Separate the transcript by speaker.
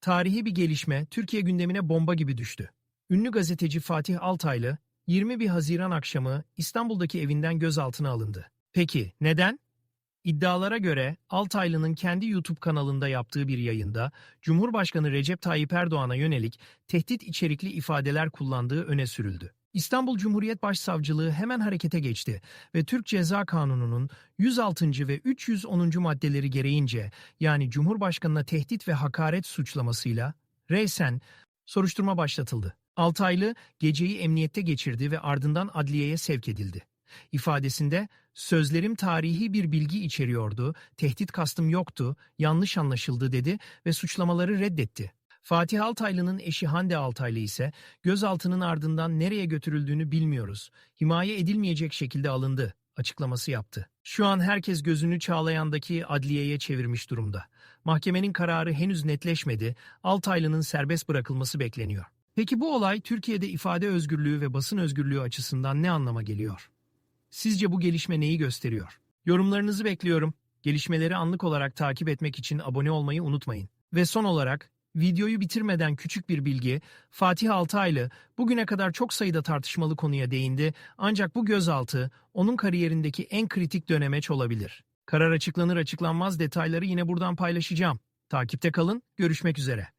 Speaker 1: Tarihi bir gelişme Türkiye gündemine bomba gibi düştü. Ünlü gazeteci Fatih Altaylı 21 Haziran akşamı İstanbul'daki evinden gözaltına alındı. Peki neden? İddialara göre Altaylı'nın kendi YouTube kanalında yaptığı bir yayında Cumhurbaşkanı Recep Tayyip Erdoğan'a yönelik tehdit içerikli ifadeler kullandığı öne sürüldü. İstanbul Cumhuriyet Başsavcılığı hemen harekete geçti ve Türk Ceza Kanunu'nun 106. ve 310. maddeleri gereğince yani Cumhurbaşkanına tehdit ve hakaret suçlamasıyla reysen soruşturma başlatıldı. Altaylı geceyi emniyette geçirdi ve ardından adliyeye sevk edildi. İfadesinde sözlerim tarihi bir bilgi içeriyordu, tehdit kastım yoktu, yanlış anlaşıldı dedi ve suçlamaları reddetti. Fatih Altaylı'nın eşi Hande Altaylı ise gözaltının ardından nereye götürüldüğünü bilmiyoruz. Himaye edilmeyecek şekilde alındı açıklaması yaptı. Şu an herkes gözünü Çağlayan'daki adliyeye çevirmiş durumda. Mahkemenin kararı henüz netleşmedi. Altaylı'nın serbest bırakılması bekleniyor. Peki bu olay Türkiye'de ifade özgürlüğü ve basın özgürlüğü açısından ne anlama geliyor? Sizce bu gelişme neyi gösteriyor? Yorumlarınızı bekliyorum. Gelişmeleri anlık olarak takip etmek için abone olmayı unutmayın. Ve son olarak videoyu bitirmeden küçük bir bilgi, Fatih Altaylı bugüne kadar çok sayıda tartışmalı konuya değindi ancak bu gözaltı onun kariyerindeki en kritik dönemeç olabilir. Karar açıklanır açıklanmaz detayları yine buradan paylaşacağım. Takipte kalın, görüşmek üzere.